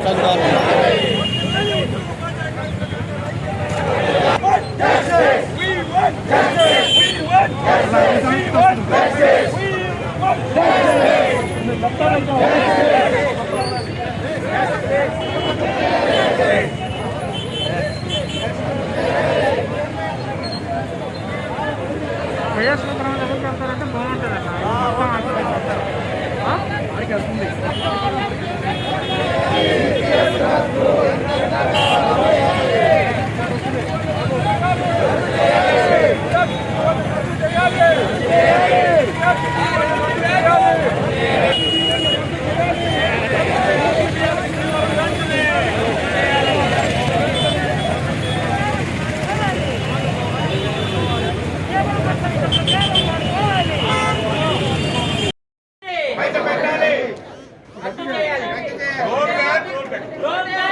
ప్రజాస్వామ్యం ఎవరికి వెళ్తారంటే బాగుంటుంది అన్న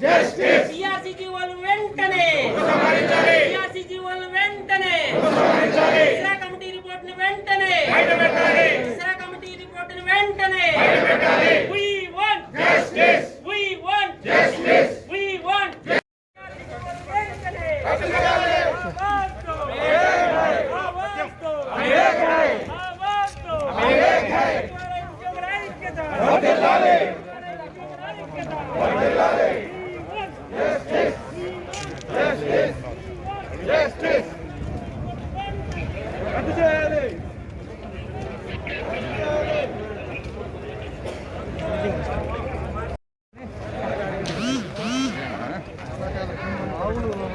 పిఆర్సీజీ వాళ్ళు వెంటనే పిఆర్సీజీ వాళ్ళు వెంటనే ఇస్రా కమిటీ రిపోర్ట్ని వెంటనే ఇస్రా కమిటీ రిపోర్ట్ని వెంటనే We want justice. We want justice. We want వెంటనే 좌우로